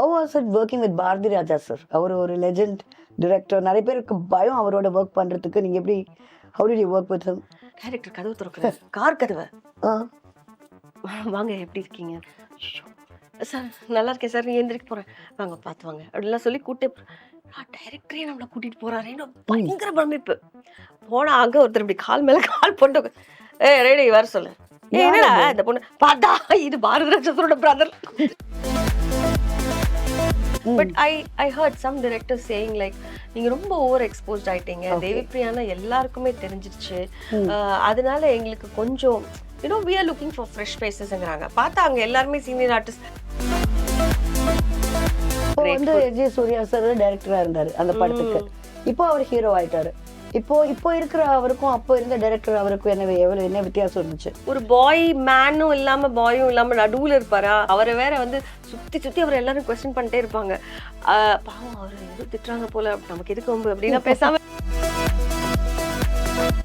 How was it working with Bharathi Raja sir அவர் ஒரு legend director நிறைய பேருக்கு பயம் அவரோட ஒர்க் பண்றதுக்கு. நீங்க எப்படி how did you work with him director கதவு திறக்குது கார் கதவை. ஆ. வாங்க எப்படி இருக்கீங்க? சார் நல்லா இருக்கேன் சார் நீ எந்திரிக்க போறேன். வாங்க பார்த்து வாங்க. அப்படிலாம் சொல்லி கூட்டே டைரக்டரே நம்மளை கூட்டிட்டு போறாரேன்னு பயங்கர பிரமிப்பு. போனா அங்க ஒருத்தர் இப்படி கால் மேல கால் போட்டு ஏ ரெடி வர சொல்லு. என்னடா? இந்த பொண்ணு? பார்த்தா இது பாரத ராஜாவோட brother but I I heard some director saying like நீங்க ரொம்ப ஓவர் எக்ஸ்போஸ்ட் ஆயிட்டீங்க. தேவி பிரியானா எல்லாருக்குமே தெரிஞ்சிருச்சு. அஹ், அதனால எங்களுக்கு கொஞ்சம் you know we are looking for fresh ஃபேஸஸ்ங்கிறாங்க பார்த்தா அங்க எல்லாருமே சீனியர் ஆர்டிஸ்ட் வந்து எஜே சூர்யா சார் டைரக்டரா இருந்தாரு அந்த படத்துக்கு. இப்போ அவர் ஹீரோ ஆயிட்டாரு. இப்போ இப்போ இருக்கிற அவருக்கும் அப்போ இருந்த டைரக்டர் அவருக்கும் என்ன எவ்வளவு என்ன வித்தியாசம் இருந்துச்சு? ஒரு பாய் மேனும் இல்லாம பாயும் இல்லாம நடுவுல இருப்பாரா? அவரை வேற வந்து சுத்தி சுத்தி அவர் எல்லாரும் கொஸ்டின் பண்ணிட்டே இருப்பாங்க. பாவம் அவர் ஏதோ திட்டுறாங்க போல. நமக்கு எதுக்கு வம்பு? அப்படின்னா பேசாம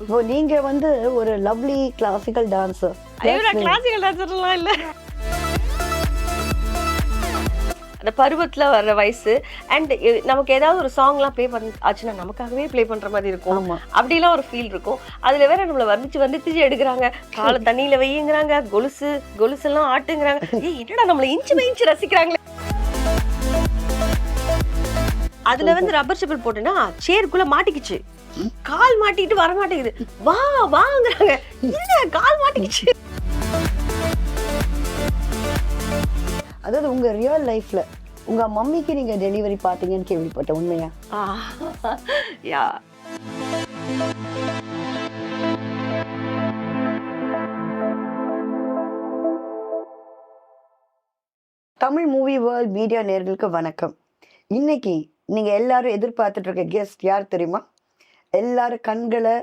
இப்போ நீங்க வந்து ஒரு லவ்லி கிளாசிக்கல் டான்சர் கிளாசிக்கல் டான்ஸர்லாம் இல்ல. அந்த பருவத்துல வர்ற வயசு அண்ட் நமக்கு ஏதாவது ஒரு சாங்லாம் ப்ளே பண்ண ஆச்சுன்னா நமக்காகவே ப்ளே பண்ற மாதிரி இருக்கும். அப்படிலாம் ஒரு ஃபீல் இருக்கும். அதுல வேற நம்மள வர்ணிச்சு வர்ணிச்சு எடுக்கிறாங்க. காலை தண்ணியில வையுங்கிறாங்க கொலுசு கொலுசு எல்லாம் ஆட்டுங்கிறாங்க. ஏய் என்னடா நம்மள இன்ச்சு இன்ச்சு ரசிக்கிறாங்களே. அதுல வந்து ரப்பர் செப்பல் போட்டேன்னா சேருக்குள்ள மாட்டிக்கிச்சு. கால் மாட்டிட்டு வர மாட்டேங்குது வா வாங்குறாங்க. இல்ல கால் மாட்டிக்கிச்சு? அதாவது உங்க ரியல் லைஃப்ல உங்க மம்மிக்கு நீங்க டெலிவரி பாத்தீங்கன்னு கேள்விப்பட்டேன் உண்மையா? Yeah. Tamil movie world media நேர்களுக்கு வணக்கம். இன்னைக்கு நீங்க எல்லாரும் எதிர்பார்த்துட்டு இருக்க கெஸ்ட் யார் தெரியுமா? எல்லாரும் கண்களை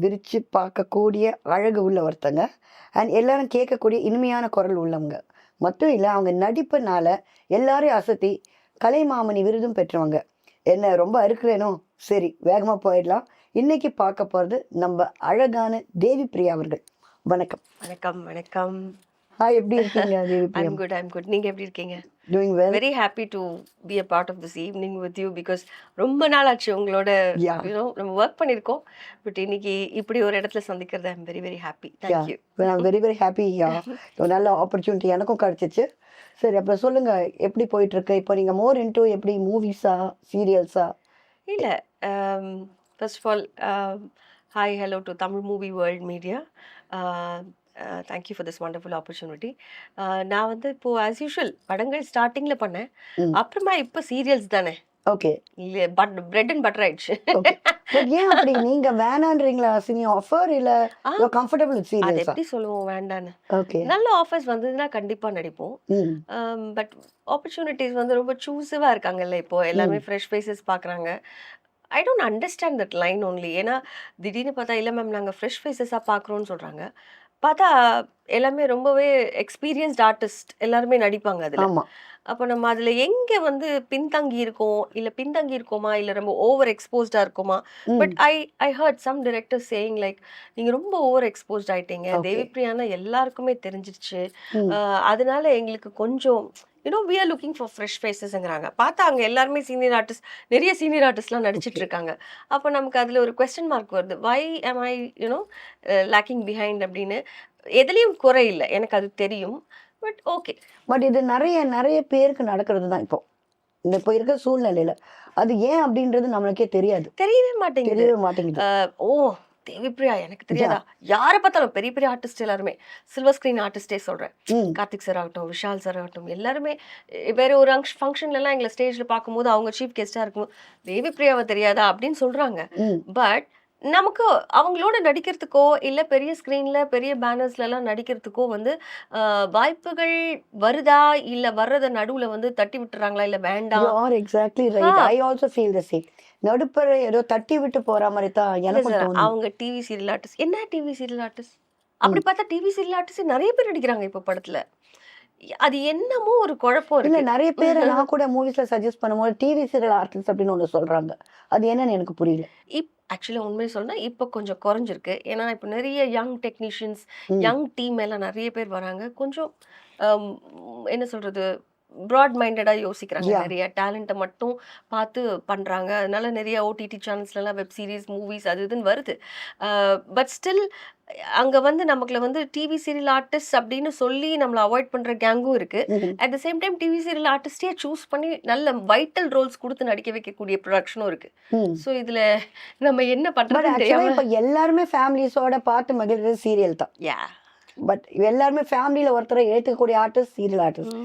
விரிச்சு பார்க்கக்கூடிய அழகு உள்ள ஒருத்தங்க. அண்ட் எல்லாரும் கேட்கக்கூடிய இனிமையான குரல் உள்ளவங்க. மட்டும் இல்லை அவங்க நடிப்புனால எல்லாரையும் அசத்தி கலைமாமணி விருதும் பெற்றவங்க. என்ன ரொம்ப அறுக்கிறேனோ? சரி வேகமாக போயிடலாம். இன்னைக்கு பார்க்க போகிறது நம்ம அழகான தேவி பிரியா அவர்கள். வணக்கம். வணக்கம் வணக்கம். ஹாய் எப்படி இருக்கீங்க Devi Priya? Good I'm good நீங்க எப்படி இருக்கீங்க? Doing well very happy to be a part of this evening with you because ரொம்ப நாள் ஆச்சு உங்களோட. யூனோ நம்ம ஒர்க் பண்ணியிருக்கோம். பட் இன்னைக்கு இப்படி ஒரு இடத்துல சந்திக்கிறது I'm very very happy thank you very very happy ஒரு நல்ல ஆப்பர்ச்சுனிட்டி எனக்கும் கிடைச்சிச்சு. சரி அப்புறம் சொல்லுங்க எப்படி போயிட்டு இருக்கு இப்போ நீங்க மோர் இன்டூ எப்படி மூவிஸா சீரியல்ஸா இல்லை first of all hi hello to Tamil movie world media thank you for this wonderful opportunity நான் வந்து இப்போ ஆஸ் யூஷுவல் படங்கள் ஸ்டார்டிங்கில் பண்ணேன். அப்புறமா இப்போ சீரியல்ஸ் தானே. ஓகே. இல்லை பட் பிரெட் அண்ட் பட்டர் ஆயிடுச்சு. ஏன் அப்படி? நீங்க வேணான்றீங்களா சினி ஆஃபர் இல்ல. யூ கம்ஃபர்டபுள் வித் அது சீரியல்ஸா எப்படி சொல்லுவோம் வேண்டான்னு. ஓகே. நல்ல ஆஃபர்ஸ் வந்ததுன்னா கண்டிப்பா நடிப்போம். பட் ஆப்பர்ச்சுனிட்டிஸ் வந்து ரொம்ப சூஸிவாக இருக்காங்கல்ல இப்போ. எல்லாமே ஃப்ரெஷ் ஃபேஸஸ் பார்க்குறாங்க I don't understand that line only ஏன்னா திடீர்னு பார்த்தா இல்லை மேம் நாங்கள் ஃப்ரெஷ் ஃபேஸஸாக பார்க்குறோன்னு சொல்கிறாங்க பார்த்தா எல்லாமே ரொம்பவே எக்ஸ்பீரியன்ஸ்ட் ஆர்டிஸ்ட் எல்லாருமே நடிப்பாங்க அதில். அப்போ நம்ம அதில் எங்கே வந்து பின்தங்கி இருக்கோம்? இல்லை பின்தங்கி இருக்கோமா? இல்லை ரொம்ப ஓவர் எக்ஸ்போஸ்டாக இருக்கோமா. But I I heard some director saying like நீங்கள் ரொம்ப ஓவர் எக்ஸ்போஸ்ட் ஆயிட்டீங்க. Okay. தேவி பிரியானா எல்லாருக்குமே தெரிஞ்சிருச்சு. அதனால எங்களுக்கு கொஞ்சம் you know we are looking for fresh ஃபேஸஸ்ங்கிறாங்க பார்த்தா அங்கே எல்லாருமே சீனியர் ஆர்டிஸ்ட் நிறைய சீனியர் ஆர்டிஸ்ட்லாம் நடிச்சிட்டு இருக்காங்க. அப்போ நமக்கு அதில் ஒரு கொஸ்டின் மார்க் வருது. Why am I you know lagging behind அப்படின்னு. எதுலேயும் குறை இல்லை. எனக்கு அது தெரியும். பட் ஓகே பட் இது நிறைய நிறைய பேருக்கு நடக்கிறது தான் இப்போ. இந்த இப்போ இருக்க சூழ்நிலையில. அது ஏன் அப்படின்றது நம்மளுக்கே தெரியாது. தெரியவே மாட்டேங்குது. தெரியவே மாட்டேங்குது. ஓ தேவிப்பிரியா எனக்கு தெரியாதா? யாரை பார்த்தாலும் பெரிய பெரிய ஆர்டிஸ்ட் எல்லாருமே. சில்வர் ஸ்க்ரீன் ஆர்டிஸ்டே சொல்றேன். ம். கார்த்திக் சார் ஆகட்டும் விஷால் சார் ஆகட்டும் எல்லாருமே வேற ஒரு ஃபங்க்ஷன்ல எல்லாம் எங்களை ஸ்டேஜ்ல பார்க்கும்போது அவங்க சீஃப் கெஸ்டா இருக்கும்போது தேவி பிரியாவை தெரியாதா அப்படின்னு சொல்றாங்க. ம். பட் நமக்கு அவங்களோட நடிக்கிறதுக்கோ இல்ல பெரிய ஸ்க்ரீன்ல பெரிய பேனர்ஸ்ல எல்லாம் நடிக்கிறதுக்கோ வந்து வாய்ப்புகள் வருதா? இல்ல வர்றத நடுவுல வந்து தட்டி விட்டுறாங்களா? இல்ல வேண்டாம்? Are exactly right. I also feel the same நடுப்பற ஏதோ தட்டி விட்டு போற மாதிரி தான் தோணுது. அவங்க டிவி சீரியல் ஆர்டிஸ்ட் என்ன டிவி சீரியல் ஆர்டிஸ்ட் அப்படி பார்த்தா டிவி சீரியல் ஆர்டிஸ்ட் நிறைய பேர் நடிக்கிறாங்க இப்ப படத்துல. அது என்னமோ ஒரு குழப்பம் இல்ல நிறைய பேர் நான் கூட மூவிஸ்ல சஜஸ்ட் பண்ணும்போது டிவி சீரியல் ஆர்டிஸ்ட் அப்படின்னு ஒண்ணு சொல்றாங்க. அது என்னன்னு எனக்கு புரியல. இப் ஆக்சுவலி உண்மையை சொல்லணும்னா இப்போ கொஞ்சம் குறைஞ்சிருக்கு. ஏன்னா இப்போ நிறைய யங் டெக்னீஷியன்ஸ். யங் டீம் எல்லாம் நிறைய பேர் வராங்க. கொஞ்சம் என்ன சொல்றது ப்ராட் மைண்டடாக யோசிக்கிறாங்க. நிறைய. டேலண்ட்டை மட்டும் பார்த்து பண்ணுறாங்க அதனால நிறைய ஓடிடி சேனல்ஸ்லாம் வெப் சீரிஸ் மூவிஸ் அது இதுன்னு வருது. பட் ஸ்டில் அங்கே வந்து நமக்குள்ள வந்து டிவி சீரியல் ஆர்டிஸ்ட் அப்படின்னு சொல்லி நம்மளை அவாய்ட் பண்ணுற கேங்கும் இருக்கு. ம்ஹும். At the same time TV serial ஆர்டிஸ்டே choose பண்ணி நல்ல வைட்டல் ரோல்ஸ் கொடுத்து நடிக்க வைக்கக்கூடிய ப்ரொடக்ஷனும் இருக்கு. ம். ஸோ இதுல நம்ம என்ன தெரியாம இப்ப எல்லாருமே ஃபேமிலிஸோட பார்த்து மகிழ்றது சீரியல் தான். யா பட் எல்லாருமே ஃபேமிலியில ஒருத்தரை ஏத்துக்கக்கூடிய ஆர்டிஸ்ட் சீரியல் ஆர்டிஸ்ட்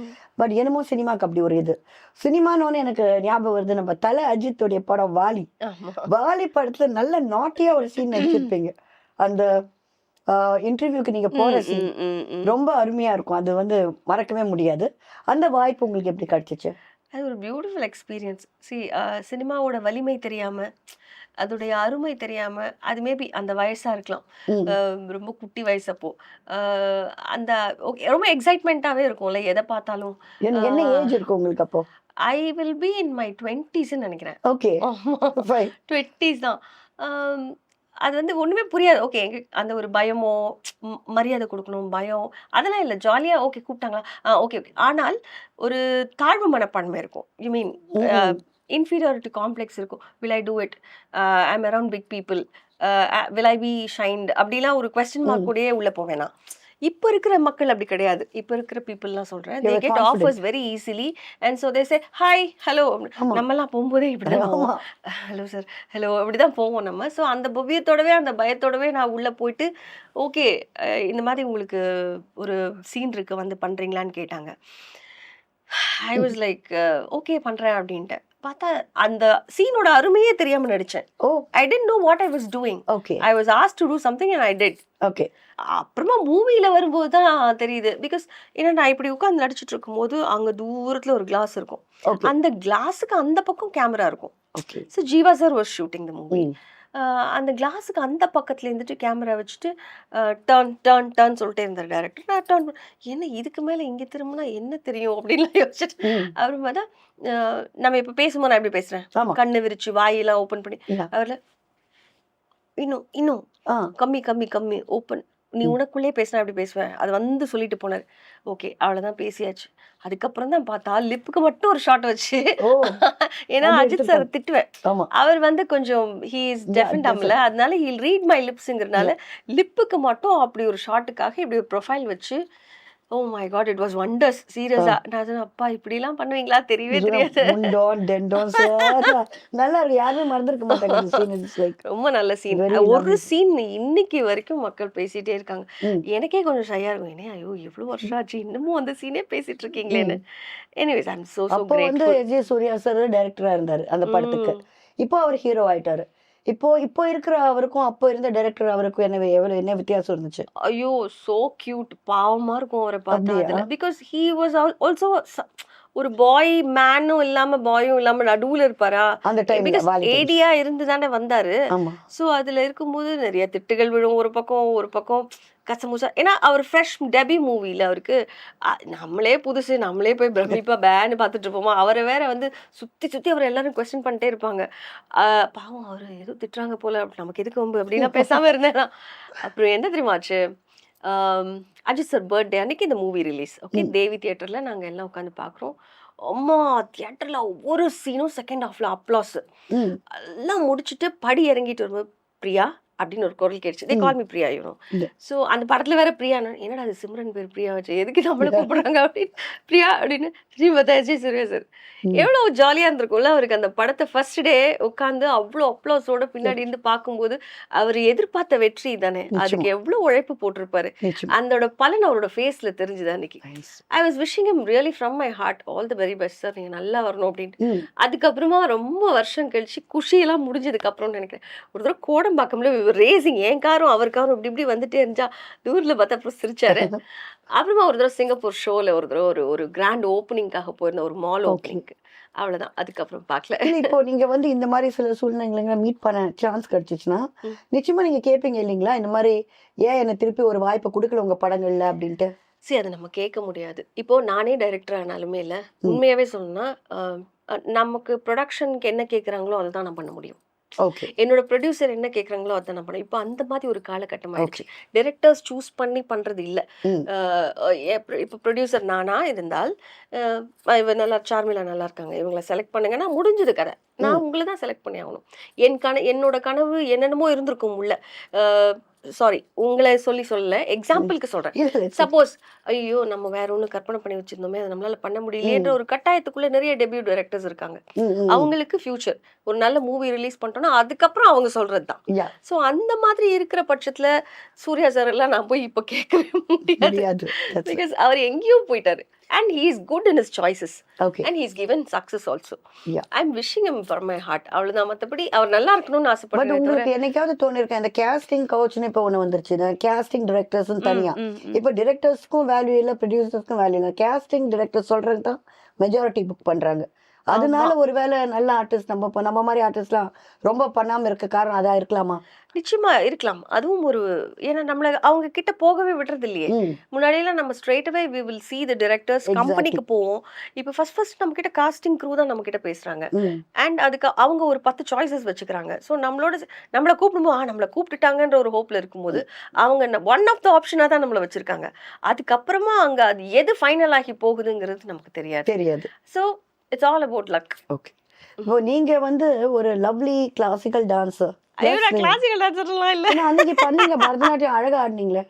பட் என்னமோ சினிமாக்கு அப்படி ஒரு இது. சினிமான்னு எனக்கு ஞாபகம் வருது நம்ம தலை அஜித்துடைய படம் வாலி. வாலி படத்துல நல்ல நாட்டியா ஒரு சீன் நடிச்சிருப்பீங்க. அந்த இன்டர்வியூக்கு நீங்க ம், சீன். ரொம்ப அருமையா இருக்கும். அது வந்து மறக்கவே முடியாது. அந்த வாய்ப்பு உங்களுக்கு எப்படி கிடைச்சிச்சு? அது ஒரு பியூட்டிஃபுல் எக்ஸ்பீரியன்ஸ் சி சினிமாவோட வலிமை தெரியாம அதோடைய அருமை தெரியாம அது மேபி அந்த வயசா இருக்கலாம். ரொம்ப குட்டி வயசு அப்போ அஹ் அந்த okay, ரொம்ப எக்ஸைட்மெண்ட்டாவே இருக்கும்ல எதை பார்த்தாலும். என்ன. ஏஜ் இருக்கு உங்களுக்கு அப்போ? I will be in my டுவெண்ட்டீஸ்ன்னு நினைக்கிறேன். ஓகே டுவெண்ட்டீஸ் தான். அது வந்து ஒண்ணுமே புரியாது. ஓகே எங்க அந்த ஒரு பயமோ ம், மரியாதை கொடுக்கணும் பயம் அதெல்லாம் இல்லை. ஜாலியா ஓகே கூப்பிட்டாங்களா? Okay okay. ஆனால் ஒரு தாழ்வு மனப்பான்மை இருக்கும். யூ மீன் இன்ஃபீரியாரிட்டி காம்ப்ளெக்ஸ் இருக்கும். Will I do it I'm around big people will I be shined அப்படிலாம் ஒரு கொஸ்டின் மார்க். கூடயே உள்ள போவேனா இப்போ இருக்கிற மக்கள் அப்படி கிடையாது. இப்போ இருக்கிற பீப்புளெலாம் சொல்கிறேன் They they get. Offers very easily and so they say hi hello நம்மலாம் போகும்போதே இப்படி தான் ஆமா ஹலோ சார் ஹலோ இப்படிதான் போவோம் நம்ம. ஸோ அந்த பவ்யத்தோடவே அந்த பயத்தோடவே நான் உள்ளே போயிட்டு ஓகே இந்த மாதிரி உங்களுக்கு ஒரு சீன் இருக்கு வந்து பண்ணுறீங்களான்னு கேட்டாங்க. ஐ வாஸ் லைக் ஓகே பண்ணுறேன் அப்படின்ட்டு பார்த்தா அந்த சீனோட அருமையே தெரியாமல் நடித்தேன் ஓ. I didn't know what I was doing okay I was asked to do something and I did okay அப்புறமா மூவியில் வரும்போது தான் தெரியுது. பிகாஸ் ஏன்னா நான் இப்படி உட்காந்து நடிச்சிட்டு இருக்கும்போது அங்கே தூரத்தில் ஒரு கிளாஸ் இருக்கும். அந்த கிளாஸுக்கு அந்த பக்கம் கேமரா இருக்கும். Okay so Jeeva sir was shooting the movie. அந்த கிளாஸுக்கு அந்த பக்கத்துல இருந்துட்டு கேமரா வச்சுட்டு டர்ன் டர்ன் டர்ன் சொல்லிட்டே இருந்தார் டேரக்டர். நான் டர்ன் என்ன இதுக்கு மேலே இங்கே திரும்பினா என்ன தெரியும்? அப்படின்லாம் யோசிச்சுட்டு. அப்புறம் பார்த்தா நம்ம இப்போ பேசும்போது நான் எப்படி பேசுகிறேன் கண்ணு விரிச்சு வாயெல்லாம் ஓப்பன் பண்ணி. அவர்ல இன்னும் இன்னும் கம்மி கம்மி கம்மி ஓப்பன் நீ. உனக்குள்ளே பேசினா அப்படி பேசுவேன் அது வந்து சொல்லிட்டு போனார். ஓகே அவ்வளோதான் பேசியாச்சு. அதுக்கப்புறம் தான் பார்த்தா லிப்புக்கு மட்டும் ஒரு ஷாட் வச்சு. ஏன்னா அஜித் சார். திட்டுவேன். அவர் வந்து கொஞ்சம் ஹீ இஸ் டெஃபன் டம்ல அதனால ஹீல் ரீட் மை லிப்ஸுங்கிறதுனால லிப்புக்கு மட்டும் அப்படி ஒரு ஷாட்டுக்காக இப்படி ஒரு ப்ரொஃபைல் வச்சு ஓ my God it was wonders சீரியஸா நான் சொன்னேன் அப்பா இப்படிலாம் பண்ணுவீங்களா? தெரியவே தெரியாது. நல்லா இருக்கு யாருமே மறந்துருக்க மாட்டாங்க ரொம்ப நல்ல சீன் ஒரு. சீன் இன்னைக்கு வரைக்கும் மக்கள் பேசிட்டே இருக்காங்க. எனக்கே கொஞ்சம் ஷையா இருக்கும். ஏன்னா ஐயோ எவ்வளவு வருஷம் ஆச்சு. இன்னமும் அந்த சீனே பேசிட்டு இருக்கீங்களேன்னு. எனிவேஸ் ஐம் சோ சோ வந்து கிரேட்ஃபுல் ஜே சூர்யா சார் டைரக்டரா இருந்தாரு அந்த படத்துக்கு. இப்போ அவர் ஹீரோ ஆயிட்டாரு. இப்போ இப்போ இருக்கிற அவருக்கும் அப்போ இருந்த டைரக்டர் அவருக்கும் என்ன எவ்வளவு என்ன வித்தியாசம் இருந்துச்சு? ஐயோ சோ கியூட் பாவமா இருக்கும் அவரை பார்த்தா. பிகாஸ் ஹீ வாஸ் ஆல்சோ ஒரு பாய் மேனும் இல்லாம பாயும் இல்லாம நடுவுல இருப்பாரா? அந்த times. ஏடியா இருந்து தானே வந்தாரு. ஸோ அதுல இருக்கும்போது நிறைய திட்டுகள் விழும். ஒரு பக்கம் ஒரு பக்கம் கசமுசா ஏன்னா அவர் ஃப்ரெஷ் டெபி மூவில அவருக்கு நம்மளே புதுசு நம்மளே போய் பிரமிப்பா பேன்னு பார்த்துட்டு இருப்போமா? அவரை வேற வந்து சுத்தி சுத்தி அவர் எல்லாரும் கொஸ்டின் பண்ணிட்டே இருப்பாங்க. பாவம் அவர் ஏதோ திட்டுறாங்க போல. நமக்கு எதுக்கு வம்பு? அப்படின்னா பேசாம இருந்தேன். அப்புறம் என்ன தெரியுமா ஆச்சு? ஆம், அஜித் சார் பர்த்டே அன்னைக்கு இந்த மூவி ரிலீஸ் ஓகே. தேவி தியேட்டர்ல நாங்க எல்லாம் உட்காந்து பார்க்குறோம். அம்மா தியேட்டர்ல ஒவ்வொரு சீனும் செகண்ட் ஹாஃப்ல அப்ளாஸ் எல்லாம் முடிச்சுட்டு படி இறங்கிட்டு வரும்போது பிரியா அப்படின்னு ஒரு குரல் கேட்டுச்சு. They. Call me Priya you know. So அந்த படத்துல வேற பிரியா என்னடா அது சிம்ரன் பேர் பிரியா வச்சு? எதுக்கு நம்மள கூப்பிடுறாங்க? அப்படின்னு. பிரியா அப்படின்னு. திரும்பி பார்த்தா அஜய் சூர்யா சார். எவ்வளோ ஜாலியா இருந்திருக்கும்ல அவருக்கு அந்த படத்தை ஃபர்ஸ்ட் டே உட்காந்து அவ்வளோ அப்ளோஸோட பின்னாடி இருந்து பார்க்கும்போது அவர் எதிர்பார்த்த வெற்றி தானே. அதுக்கு எவ்வளோ உழைப்பு போட்டிருப்பாரு. அதோட பலன் அவரோட ஃபேஸ்ல தெரிஞ்சுது அன்னைக்கு. I was wishing him really from my heart all the very best sir நீங்க நல்லா வரணும் அப்படின்ட்டு. அதுக்கப்புறமா ரொம்ப வருஷம் கழிச்சு குஷியெல்லாம் முடிஞ்சதுக்கு அப்புறம்னு நினைக்கிறேன். ஒரு தடவை கோடம்பாக்கம்ல ரேசிங் என் காரும் அவர் காரும் இப்படி இப்படி வந்துட்டே இருந்துச்சா? தூரில் பார்த்தா அப்புறம் சிரிச்சாரு. அப்புறமா ஒரு தடவை சிங்கப்பூர் ஷோவில் ஒரு தடவை ஒரு ஒரு கிராண்ட் ஓப்பனிங்காக போயிருந்த ஒரு மால். ஓப்பனிங்க்கு அவ்வளோதான் அதுக்கப்புறம் பார்க்கல. இப்போ நீங்க வந்து இந்த மாதிரி சில சூழ்நிலைகளை மீட் பண்ண சான்ஸ் கிடைச்சிச்சுன்னா ம். நிச்சயமா நீங்க கேட்பீங்க இல்லைங்களா? இந்த மாதிரி ஏன் என்ன திருப்பி ஒரு வாய்ப்பை கொடுக்கல உங்க படங்கள்ல அப்படின்ட்டு? சரி அதை நம்ம கேட்க முடியாது. இப்போ நானே டைரக்டர் ஆனாலுமே இல்லை. உண்மையாவே சொல்லணும்னா நமக்கு ப்ரொடக்ஷனுக்கு என்ன கேட்குறாங்களோ அதை தான் நான் பண்ண முடியும். என்னோட ப்ரொடியூசர் என்ன கேக்குறாங்களோ அதை நான் பண்ணுவேன் இப்போ அந்த மாதிரி ஒரு காலகட்டம் ஆயிடுச்சு. டைரக்டர்ஸ் சூஸ் பண்ணி பண்றது இல்ல. இப்போ ப்ரொடியூசர் நானா இருந்தால் இவ நல்லா சார்மிலா நல்லா இருக்காங்க. இவங்களை செலக்ட் பண்ணுங்கன்னா முடிஞ்சது கதை. நான் உங்களை தான் செலக்ட் பண்ணி ஆகணும். என் கன என்னோட கனவு என்னென்னமோ இருந்திருக்கும் உள்ள. சாரி உங்களை சொல்லி சொல்லல. எக்ஸாம்பிளுக்கு சொல்றேன். சப்போஸ் ஐயோ நம்ம வேற ஒண்ணு கற்பனை பண்ணி வச்சிருந்தோமே அதை நம்மளால பண்ண முடியலையேன்ற ஒரு கட்டாயத்துக்குள்ள நிறைய டெபியூ டைரக்டர்ஸ் இருக்காங்க. அவங்களுக்கு ஃபியூச்சர் ஒரு நல்ல மூவி ரிலீஸ் பண்ணிட்டோம்னா அதுக்கப்புறம் அவங்க சொல்றது தான். Yeah, ஸோ அந்த மாதிரி இருக்கிற பட்சத்துல சூர்யா சார் எல்லாம் நான் போய் இப்போ கேட்கவே முடியாது. பிகாஸ் அவர் எங்கேயோ போயிட்டாரு. And he is good in is choices Okay. And he's given success also Yeah. I am wishing am for my heart அவ்வளவுதான் மத்தபடி அவர் நல்லா இருக்கணும்னு பட் ஆசைப்படுறேன் உங்களுக்கு என்னைக்காவது தோணிருக்கேன் இந்த கேஸ்டிங் கவுச்னு இப்போ ஒண்ணு வந்துருச்சு. கேஸ்டிங் டிரெக்டர்ஸ் தனியா. இப்போ டிரெக்டர்ஸ்க்கும் வேல்யூ இல்ல ப்ரொடியூசர்ஸ்க்கும் வேல்யூ இல்ல. கேஸ்டிங் டிரெக்டர் சொல்றது தான் மெஜாரிட்டி புக் பண்றாங்க. அதனால ஒருவேளை நல்ல ஆர்டிஸ்ட் நம்ம நம்ம மாதிரி ஆர்டிஸ்ட்லாம் ரொம்ப பண்ணாம இருக்க காரணம் அதா இருக்கலாமா? நிச்சயமா இருக்கலாம். அதுவும் ஒரு ஏன்னா நம்மள அவங்க கிட்ட போகவே விடுறது இல்லையே முன்னாடியெல்லாம் நம்ம straightaway we will see the directors Exactly. கம்பெனிக்கு போவோம். இப்போ ஃபர்ஸ்ட் ஃபர்ஸ்ட் நம்ம கிட்ட காஸ்டிங் க்ரூ தான் நம்ம கிட்ட பேசுறாங்க. அண்ட் அதுக்கு அவங்க ஒரு பத்து சாய்ஸஸ் வச்சுக்கிறாங்க. ஸோ நம்மளோட ச- நம்மள கூப்பிடும்போது ஆ நம்மள கூப்பிட்டுட்டாங்கன்ற ஒரு ஹோப்ல இருக்கும்போது அவங்க ஒன் ஆஃப் த ஆப்ஷனாக தான் நம்மள வச்சிருக்காங்க. அதுக்கப்புறமா அங்க அது எது ஃபைனல் ஆகி போகுதுங்கிறது நமக்கு தெரியாது. தெரியாது. So it's all about luck okay இப்போ நீங்க வந்து ஒரு லவ்லி கிளாசிக்கல் நான் கிளாசிக்கல் டான்ஸர்லாம் இல்லை. அன்னைக்கு பண்ணீங்க பரதநாட்டியம் அழகா ஆடினீங்களே.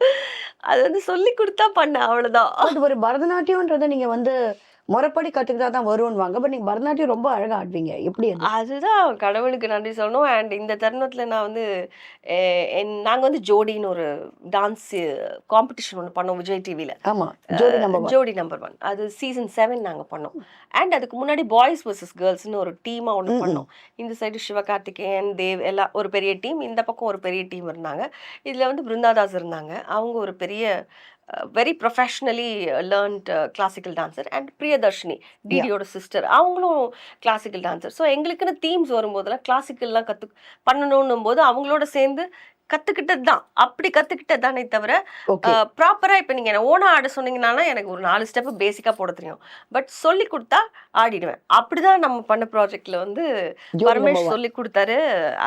அது வந்து சொல்லி கொடுத்தா பண்ணேன் அவ்வளவுதான். அது ஒரு பரதநாட்டியம்ன்றதை நீங்க வந்து முறைப்படி கத்துக்கிட்டா தான் வரும்னுவாங்க பட் நீங்க பரதநாட்டியம் ரொம்ப அழகா ஆடுவீங்க. எப்படி அது? அதுதான் கடவுளுக்கு நன்றி சொல்லணும். அண்ட் இந்த தருணத்துல நான் வந்து என் நாங்க வந்து ஜோடின்னு ஒரு டான்ஸ் காம்படிஷன் ஒன்று பண்ணோம் விஜய் டிவியில் ஆமா ஜோடி நம்ம ஜோடி நம்பர் ஒன் அது சீசன் செவன் நாங்க பண்ணோம். அண்ட் அதுக்கு முன்னாடி பாய்ஸ் vs கேர்ள்ஸ்னு ஒரு டீமா ஒன்று பண்ணோம். இந்த சைடு சிவகார்த்திகேயன் தேவ் எல்லாம் ஒரு பெரிய டீம் இந்த பக்கம் ஒரு பெரிய டீம் இருந்தாங்க. இதுல வந்து பிருந்தாதாஸ் இருந்தாங்க. அவங்க ஒரு பெரிய very professionally learned classical dancer and Priyadarshini டிடியோட sister அவங்களும் கிளாசிக்கல் டான்சர் ஸோ எங்களுக்குன்னு தீம்ஸ் வரும்போதெல்லாம் கிளாசிக்கல்லாம் கற்று பண்ணணும்னும் போது அவங்களோட சேர்ந்து கற்றுக்கிட்டது தான் அப்படி கற்றுக்கிட்டது தானே தவிர ப்ராப்பரா இப்போ நீங்க என்ன ஓனா ஆட சொன்னீங்கன்னா எனக்கு ஒரு நாலு ஸ்டெப் பேசிக்கா போட தெரியும். பட் சொல்லி கொடுத்தா ஆடிடுவேன். அப்படிதான் நம்ம பண்ண ப்ராஜெக்ட்ல வந்து பரமேஷ். சொல்லி கொடுத்தாரு.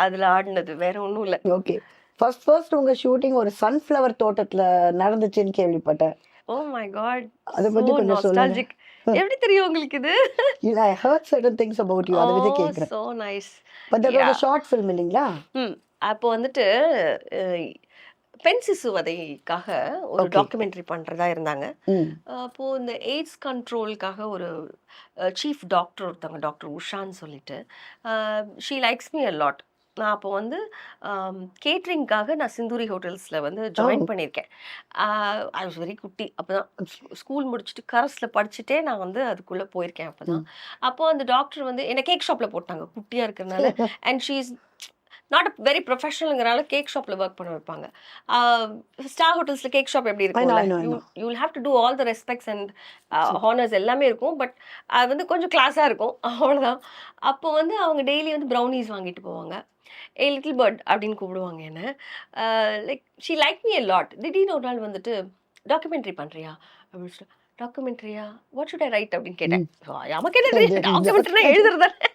அதுல ஆடினது. வேற ஒண்ணும் இல்ல. ஓகே ஃபர்ஸ்ட் ஃபர்ஸ்ட் உங்க ஷூட்டிங் ஒரு சன்ஃப்ளவர் தோட்டத்துல நடந்துச்சுன்னு கேள்விப்பட்டேன். ஓ மை காட் அதை பத்தி கொஞ்சம் சொல்லுங்க. எப்படி தெரியும் உங்களுக்கு இது? இல்ல I heard certain things about you அதை பத்தி கேக்குறேன். சோ நைஸ் பட் அது ஒரு. ஷார்ட் ஃபிலிம் இல்லைங்களா? ம். அப்போ வந்துட்டு அஹ், பெண் சிசுவதைக்காக ஒரு. டாக்குமெண்ட்ரி பண்றதா இருந்தாங்க. அப்போ இந்த எய்ட்ஸ் கண்ட்ரோலுக்காக ஒரு சீஃப் டாக்டர் ஒருத்தவங்க டாக்டர் உஷான்னு சொல்லிட்டு she likes me a lot நான் அப்போ வந்து கேட்ரிங்காக நான் சிந்தூரி ஹோட்டல்ஸில் வந்து ஜாயின். பண்ணியிருக்கேன். ஐ வாஸ் வெரி குட்டி. அப்போ தான் ஸ்கூல் முடிச்சுட்டு கரஸில் படிச்சுட்டே நான் வந்து அதுக்குள்ளே போயிருக்கேன் அப்போ தான் அப்போ அந்த டாக்டர் வந்து என்னை கேக் ஷாப்பில் போட்டாங்க குட்டியாக இருக்கிறனால and she is not very ப்ரொஃபஷனலுங்கிறனால cake ஷாப்பில் ஒர்க் பண்ண வைப்பாங்க. ஸ்டார் ஹோட்டல்ஸில் கேக் ஷாப் எப்படி இருக்கும். You will have to do all the respects and honours எல்லாமே இருக்கும். பட் அது வந்து கொஞ்சம் கிளாஸாக இருக்கும். அவ்வளோதான் அப்போ வந்து அவங்க டெய்லி வந்து ப்ரௌனிஸ் வாங்கிட்டு போவாங்க. ஏ லிட்டில் பேர்ட் அப்படின்னு கூப்பிடுவாங்க என்ன. Like she like me a lot திடீர்னு ஒரு நாள் வந்துட்டு டாக்குமெண்ட்ரி பண்ணுறியா அப்படின்னு சொல்லி டாக்குமெண்ட்ரியா? வாட் ஷுட் ஐ ரைட் அப்படின்னு கேட்டேன். நமக்கு என்ன டாக்குமெண்ட்ரினா எழுதுறதானே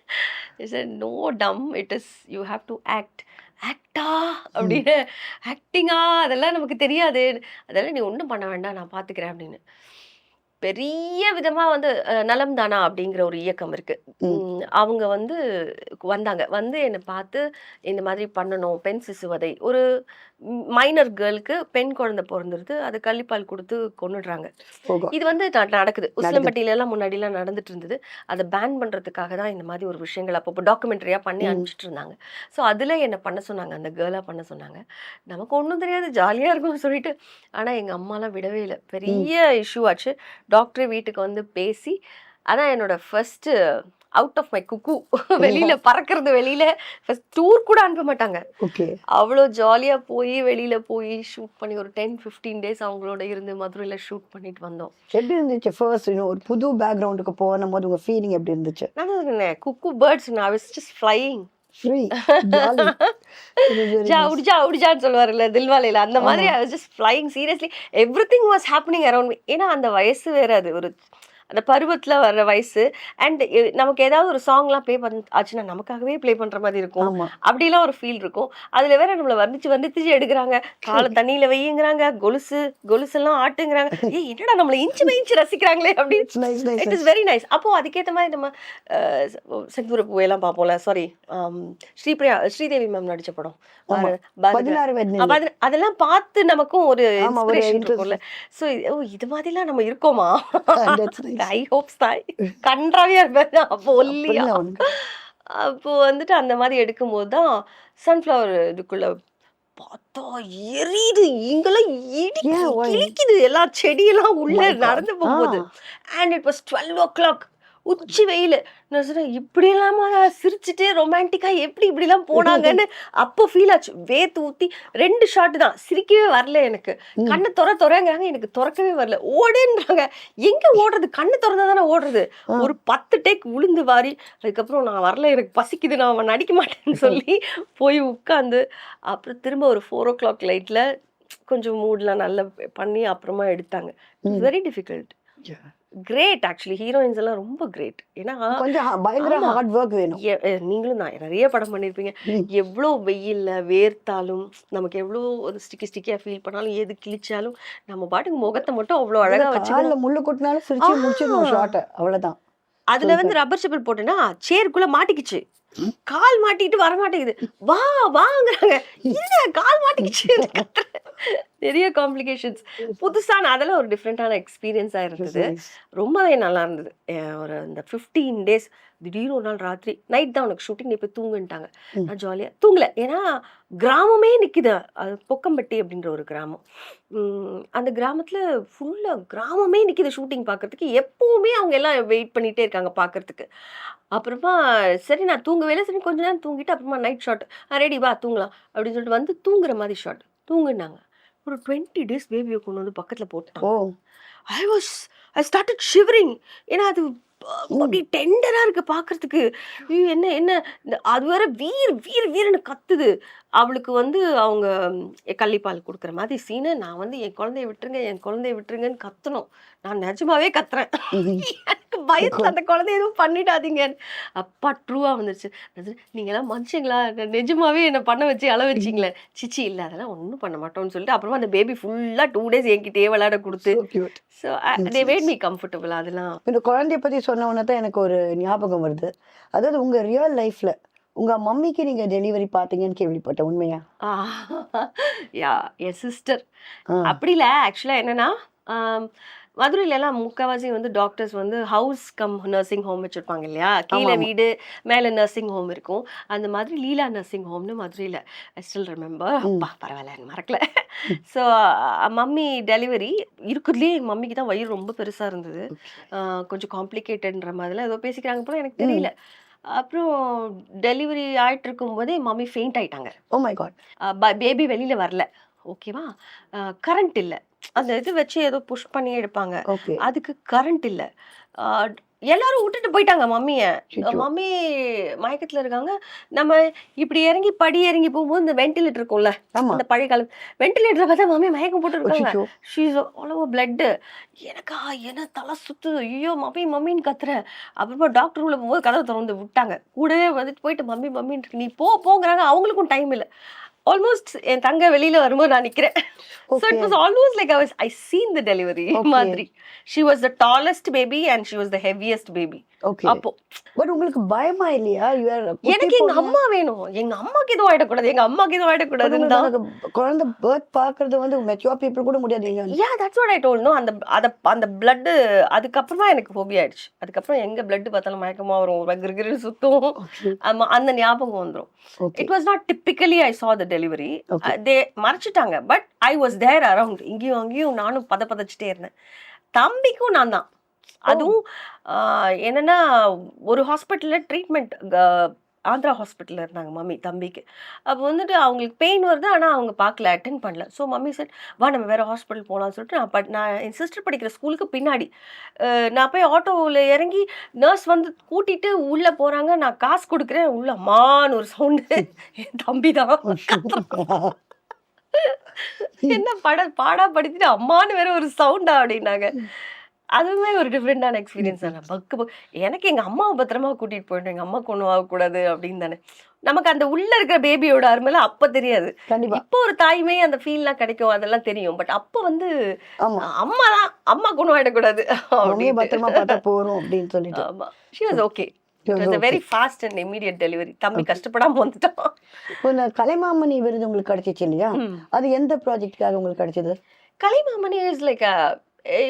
is no dumb it is you have to act ஆக்டா அப்படின்னு. ஆக்டிங்கா அதெல்லாம் நமக்கு தெரியாது. அதெல்லாம் நீ ஒன்றும் பண்ண வேண்டாம். நான் பார்த்துக்கிறேன் அப்படின்னு. பெரிய விதமா வந்து நலம் தானா அப்படிங்கிற ஒரு இயக்கம் இருக்கு. ம். ம், அவங்க வந்து வந்தாங்க. வந்து என்னை பார்த்து இந்த மாதிரி பண்ணணும். பெண் சிசுவதை. ஒரு மைனர் கேர்ளுக்கு பெண் குழந்தை பிறந்துருது அது கள்ளிப்பால் கொடுத்து கொன்னுடுறாங்க. போகும் இது வந்து நடக்குது. உசிலம்பட்டியில எல்லாம் முன்னாடி எல்லாம் நடந்துட்டு இருந்தது அதை பேன் பண்றதுக்காக தான் இந்த மாதிரி ஒரு விஷயங்கள் அப்பப்போ டாக்குமெண்ட்ரியா பண்ணி. அனுப்பிச்சிட்டு இருந்தாங்க ஸோ அதுல என்ன பண்ண சொன்னாங்க அந்த கேர்ளா பண்ண சொன்னாங்க நமக்கு ஒன்றும் தெரியாது ஜாலியா இருக்கும்னு சொல்லிட்டு. ஆனா எங்க அம்மாலாம் விடவே இல்லை. பெரிய இஷ்யூ ஆச்சு. டாக்டர் வீட்டுக்கு வந்து பேசி அதான் என்னோட first out of my cuckoo வெளியில பறக்கிறது வெளியில. ஃபர்ஸ்ட் டூர் கூட அனுப்ப மாட்டாங்க. ஓகே. அவ்வளோ ஜாலியா போய் வெளியில போய் ஷூட் பண்ணி ஒரு டென் ஃபிஃப்டீன் டேஸ் அவங்களோட இருந்து மதுரையில ஷூட் பண்ணிட்டு வந்தோம். எப்படி இருந்துச்சு ஃபர்ஸ்ட் ஒரு புது பேக்ரவுண்டுக்கு போன போது உங்க ஃபீலிங் எப்படி இருந்துச்சு? சொன்னேன்? குக்கு பேர்ட்ஸ் நான் just flying. ஃப்ரீ ஜா உடிஜா உடிஜான்னு சொல்லுவார்ல தில்வாலையில. அந்த மாதிரி I was just flying seriously everything was happening around me ஏன்னா அந்த வயசு வேற அது. ஒரு அந்த பருவத்துல வர்ற வயசு. அண்ட் நமக்கு ஏதாவது ஒரு சாங்லாம் ப்ளே பண்ண ஆச்சுன்னா நமக்காகவே ப்ளே பண்ற மாதிரி இருக்கும். அப்படிலாம் ஒரு ஃபீல் இருக்கும். அதுல வேற நம்மள வர்ணிச்சு வர்ணிச்சு எடுக்கிறாங்க. காலை தண்ணியில வையுங்கிறாங்க. கொலுசு கொலுசு எல்லாம் ஆட்டுங்கிறாங்க. ஏய் என்னடா நம்மள இன்ச்சு இன்ச்சு ரசிக்கிறாங்களே அப்படின்னு. இட் இஸ் வெரி நைஸ் அப்போ அதுக்கேற்ற மாதிரி நம்ம செந்தூர பூவையெல்லாம் பார்ப்போம்ல. சாரி ஸ்ரீபிரியா ஸ்ரீதேவி மேம் நடிச்ச படம். அதெல்லாம் பார்த்து நமக்கும் ஒரு இன்ஸ்பிரேஷன். இருக்கும்ல. ஸோ இது மாதிரிலாம் நம்ம இருக்கோமா. ஐ ஹோப்ஸ் தான் கன்றாவியா இருப்பேன் அப்போ ஒல்லியா. அப்போ வந்துட்டு அந்த மாதிரி எடுக்கும்போது தான் சன்ஃப்ளவர் இதுக்குள்ள பார்த்தா எரியுது இங்கெல்லாம் இடிக்கு Yeah, why? கிழிக்குது எல்லா செடியெல்லாம் உள்ள my God. நடந்து போகும்போது. And it was twelve o'clock உச்சி வெயில். நான் சொன்னேன் இப்படி இல்லாம சிரிச்சுட்டு ரொமான்டிக்கா எப்படி இப்படிலாம் போனாங்கன்னு அப்போ ஃபீல் ஆச்சு. வேத்து ஊத்தி ரெண்டு ஷாட் தான். சிரிக்கவே வரல எனக்கு. கண்ணை துற துறங்கிறாங்க. எனக்கு திறக்கவே வரல. ஓடுன்றாங்க. எங்க ஓடுறது? கண்ணு திறந்தா தானே ஓடுறது. ஒரு பத்து டேக் உளுந்து வாரி அதுக்கப்புறம் நான் வரல. எனக்கு பசிக்குது. நான் அவன் நடிக்க மாட்டேன்னு சொல்லி போய் உட்காந்து அப்புறம் திரும்ப ஒரு ஃபோர் ஓ கிளாக் லைட்டில் கொஞ்சம் மூட்லாம் நல்லா பண்ணி அப்புறமா எடுத்தாங்க. Very difficult. Great actually heroines எல்லாம் ரொம்ப கிரேட் ஏன்னா கொஞ்சம் பயங்கர. ஹார்ட் ஒர்க் வேணும். நீங்களும் தான் நிறைய படம் பண்ணியிருப்பீங்க. எவ்வளோ வெயில்ல வேர்த்தாலும் நமக்கு எவ்வளோ ஒரு ஸ்டிக்கி ஸ்டிக்கியாக ஃபீல் பண்ணாலும் எது கிழிச்சாலும் நம்ம பாட்டுக்கு முகத்தை மட்டும் அவ்வளோ அழகா கால்ல வச்சுக்கணும். முள்ளு கொட்டினாலும் சிரிச்சு. முடிச்சிடணும் ஷார்ட்டை அவ்வளவுதான். அதுல வந்து ரப்பர் செப்பல் போட்டேன்னா சேருக்குள்ள மாட்டிக்கிச்சு. கால் மாட்டிட்டு வர மாட்டேங்குது வா வாங்குறாங்க. இல்ல கால் மாட்டிக்கிச்சு. நிறைய காம்ப்ளிகேஷன்ஸ் புதுசான அதெல்லாம் ஒரு டிஃப்ரெண்டான எக்ஸ்பீரியன்ஸாக இருந்தது. ரொம்பவே நல்லா இருந்தது. ஒரு இந்த ஃபிஃப்டீன் டேஸ் திடீர்னு ஒரு நாள் ராத்திரி நைட் தான் உனக்கு ஷூட்டிங் நீ போய் தூங்குன்ட்டாங்க. நான் ஜாலியாக தூங்கல. ஏன்னா கிராமமே நிற்குது அது பொக்கம்பட்டி அப்படின்ற ஒரு கிராமம். அந்த கிராமத்தில் ஃபுல்லாக கிராமமே நிற்கிது ஷூட்டிங் பார்க்கறதுக்கு எப்பவுமே அவங்க எல்லாம் வெயிட் பண்ணிகிட்டே இருக்காங்க பார்க்கறதுக்கு அப்புறமா சரி நான் தூங்கவே இல்லை சரி கொஞ்ச நேரம் தூங்கிட்டு அப்புறமா நைட் ஷாட் ரெடி வா தூங்கலாம். அப்படின்னு சொல்லிட்டு வந்து தூங்குற மாதிரி ஷாட் தூங்குனாங்க. ஒரு டுவெண்ட்டி டேஸ் பேபியை கொண்டு வந்து பக்கத்தில் போட்டாங்க. I was I started shivering ஏன்னா அது அப்படி டெண்டரா இருக்கு பார்க்கறதுக்கு ஐயோ, என்ன என்ன? அது வேற வீர் வீர் வீர்னு கத்துது. அவளுக்கு வந்து அவங்க கள்ளிப்பால் கொடுக்குற மாதிரி சீனை நான் வந்து என் குழந்தைய விட்டுருங்க என் குழந்தைய விட்டுருங்கன்னு கத்தணும். நான் நிஜமாவே கத்துறேன். பயத்துல அந்த குழந்தைய எதுவும் பண்ணிடாதீங்க. அப்பா ட்ரூவா வந்துருச்சு. எல்லாம் மனுஷங்களா? நிஜமாவே என்ன பண்ண வச்சு அள வச்சிங்களே. சிச்சி இல்ல அதெல்லாம் ஒன்றும் பண்ண மாட்டோம்னு சொல்லிட்டு அப்புறமா அந்த பேபி ஃபுல்லா டூ டேஸ் என்கிட்டயே விளையாட கொடுத்து. So they made me comfortable அதெல்லாம். இந்த குழந்தைய பத்தி சொன்ன உடனே தான் எனக்கு ஒரு ஞாபகம் வருது. அதாவது உங்க ரியல் லைஃப்ல உங்க மம்மிக்கு நீங்க டெலிவரி பாத்தீங்கன்னு கேள்விப்பட்டேன் உண்மையா? யா என் சிஸ்டர். அப்படி இல்லை ஆக்சுவலாக என்னன்னா ஆம், மதுரையில எல்லாம் முக்கால்வாசி வந்து டாக்டர்ஸ் வந்து ஹவுஸ் கம் நர்சிங் ஹோம் வச்சிருப்பாங்க இல்லையா? கீழே. வீடு மேலே நர்சிங் ஹோம் இருக்கும். அந்த மாதிரி லீலா நர்சிங் ஹோம்னு மதுரையில். ஐ ஸ்டில் ரிமெம்பர் அப்பா பரவாயில்ல மறக்கல. ஸோ மம்மி டெலிவரி இருக்கிறதுலே எங்கள் மம்மிக்கு தான் வயிறு ரொம்ப பெருசாக இருந்தது. கொஞ்சம் காம்ப்ளிகேட்டட்ன்ற மாதிரிலாம் ஏதோ பேசிக்கிறாங்க போல எனக்கு தெரியல. அப்புறம் டெலிவரி ஆயிட்டு இருக்கும்போதே மம்மி ஃபெயிண்ட் ஆயிட்டாங்க. ஓ மை காட் பேபி வெளியில வரல. ஓகேவா கரண்ட் இல்ல. அந்த இது வச்சு ஏதோ புஷ் பண்ணி எடுப்பாங்க. ஓகே அதுக்கு கரண்ட் இல்ல. ஆஹ் எல்லாரும் விட்டுட்டு போயிட்டாங்க மம்மிய. மம்மி மயக்கத்துல இருக்காங்க. நம்ம இப்படி இறங்கி படி இறங்கி போகும்போது இந்த வென்டிலேட்டர் இருக்கும்ல ஆமா. அந்த பழைய காலம் வென்டிலேட்டர் பார்த்தா மம்மி மயக்கம் போட்டு இருக்காங்க. அச்சச்சோ. ஷீஸ் ஓவர் பிளட்டு எனக்கா என்ன தலை சுத்துது? ஐயோ மம்மி மம்மின்னு கத்துறேன் அப்புறமா டாக்டர் உள்ள போகும்போது கதவை திறந்து விட்டாங்க. கூடவே வந்துட்டு போயிட்டு மம்மி மம்மின்னு நீ போ போங்கிறாங்க. அவங்களுக்கும் டைம் இல்லை. ஆல்மோஸ்ட் என் தங்க வெளியில வரும்போது நான் நிக்கிறேன் so. It was almost like I was I seen the delivery. மாதிரி she was the tallest baby and she was the heaviest baby அப்போ பட் உங்களுக்கு பயமா இல்லையா? எனக்கு எங்க. அம்மா வேணும். எங்க அம்மாக்கு எதுவும் ஆயிடக்கூடாது. எங்க அம்மாக்கு எதுவும் தான். அந்த குழந்தை பர்த் பாக்குறது வந்து மெச்சூர் பீப்புள் கூட முடியாது yeah that's what I told no அந்த அத அந்த பிளட் அதுக்கப்புறமா எனக்கு ஃபோபியா ஆயிடுச்சு. அதுக்கப்புறம் எங்க பிளட் பார்த்தாலும் மயக்கமா வரும். கிருகிரு சுத்தும். ஆமா அந்த ஞாபகம் வந்துரும். It was not typically I saw the delivery. They மறைச்சிட்டாங்க. But I was there around இங்கேயும் அங்கேயும் நானும் பத பதச்சிட்டே இருந்தேன். தம்பிக்கும் நான் தான். அதுவும் என்னன்னா ஒரு ஹாஸ்பிட்டலில் ட்ரீட்மெண்ட் ஆந்திரா ஹாஸ்பிட்டலில் இருந்தாங்க மம்மி தம்பிக்கு. அப்போ வந்துட்டு அவங்களுக்கு பெயின் வருது ஆனால் அவங்க பார்க்கல அட்டென்ட் பண்ணல. ஸோ மம்மி செட் வா நம்ம வேறு ஹாஸ்பிட்டல் போகலாம்னு சொல்லிட்டு நான் பட் நான் என் சிஸ்டர் படிக்கிற ஸ்கூலுக்கு பின்னாடி நான் போய் ஆட்டோவில் இறங்கி நர்ஸ் வந்து கூட்டிட்டு உள்ளே போகிறாங்க நான் காசு கொடுக்குறேன் உள்ள அம்மான்னு ஒரு சவுண்டு என் தம்பி தான். என்ன பட பாடா படுத்திட்டு அம்மான்னு வேற ஒரு சவுண்டா அப்படின்னாங்க. அதுவுமே ஒரு டிஃப்ரெண்டான எக்ஸ்பீரியன்ஸ் தானே. பக்கு பக்கு எனக்கு எங்க அம்மாவை பத்திரமா கூட்டிட்டு போயிட்டோம் எங்க அம்மாக்கு ஒன்றும் ஆகக்கூடாது அப்படின்னு தானே. நமக்கு அந்த உள்ள இருக்கிற பேபியோட அருமையில அப்ப தெரியாது. இப்போ ஒரு தாய்மை அந்த ஃபீல்லாம் கிடைக்கும் அதெல்லாம் தெரியும். பட் அப்போ வந்து அம்மா தான் அம்மா கொண்டு ஆயிடக்கூடாது பத்திரமா பார்த்தா போறோம் அப்படின்னு சொல்லிட்டு ஆமா. She was okay. Very fast and immediate delivery தம்பி கஷ்டப்படாம இந்த கலைமாமணி விருது உங்களுக்கு கிடைச்சிச்சு இல்லையா. அது எந்த ப்ராஜெக்ட்டுக்காக உங்களுக்கு கிடைச்சது? கலைமாமணி இஸ் லைக்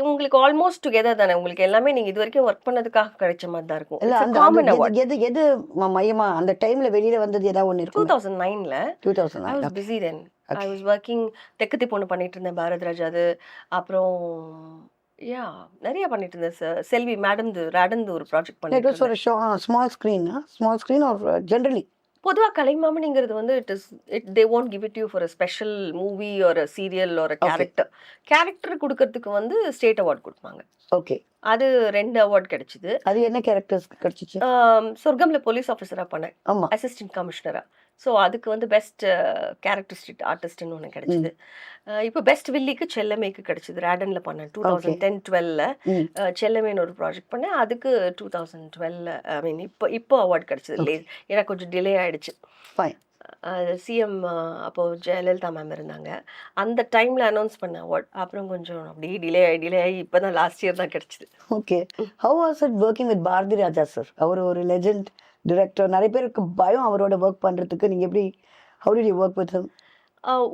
உங்களுக்கு ஆல்மோஸ்ட் டுகெதர் தானே? உங்களுக்கு எல்லாமே நீங்க இது வரைக்கும் ஒர்க் பண்ணதுக்காக கிடைச்ச மாதிரி தான் இருக்கும். இல்ல அந்த காமன் அவார்ட் எது- எது மையமா? அந்த டைம்ல வெளியில வந்தது ஏதாவது டூ இருக்கும்? தௌசண்ட் நைன்ல two I thousand was busy then I. Was working Thekkathi Ponnu பண்ணிட்டு இருந்தேன் பாரத் ராஜ் அது. அப்புறம் யா நிறைய பண்ணிட்டு இருந்தேன் செ- செல்வி மேடம் ராடந்து ஒரு ப்ராஜெக்ட் பண்ணிட்டு ஒரு small screen small screen or generally பொதுவா கலைமாமணிங்கிறது வந்து it is it they won't give it you for special movie ஒரு சீரியல் ஒரு. கேரக்டர் கேரக்டர் கொடுக்கறதுக்கு வந்து ஸ்டேட் அவார்ட் கொடுப்பாங்க. ஓகே அது ரெண்டு அவார்ட் கிடைச்சிது. அது என்ன கேரக்டர்ஸ் கிடைச்சிச்சு? சொர்க்கம்ல போலீஸ் ஆஃபீஸரா பண்ணேன் ஆமா. அசிஸ்டன்ட் கமிஷனரா ஸோ அதுக்கு வந்து பெஸ்ட் கேரக்டரிஸ்டிக் ஆர்டிஸ்ட்னு ஒன்று கிடைச்சிது. இப்போ பெஸ்ட் வில்லிக்கு செல்லமேக்கு கிடைச்சிது. ரேடன்ல பண்ணேன். டூ தௌசண்ட் டென் டுவெல்ல ம். செல்லமேன்னு ஒரு ப்ராஜெக்ட் பண்ணேன். அதுக்கு டூ தௌசண்ட் டுவெல்ல ஐ மீன் இப்போ இப்போ அவார்ட் கிடைச்சிது. ஏன்னா கொஞ்சம் டிலே ஆயிடுச்சு. ஃபைன் சிஎம் அப்போ ஜெயலலிதா மேம் இருந்தாங்க. அந்த டைம்ல அனௌன்ஸ் பண்ண அவார்ட் அப்புறம் கொஞ்சம் அப்படியே டிலே ஆகி டிலே ஆகி இப்போ தான் லாஸ்ட் இயர் தான் கிடைச்சிது. Okay. How was it working with Bharathi Raja sir அவர் ஒரு லெஜெண்ட் டிரெக்டர் நிறைய பேருக்கு பயம் அவரோட ஒர்க் பண்றதுக்கு. நீங்க எப்படி how did you work with him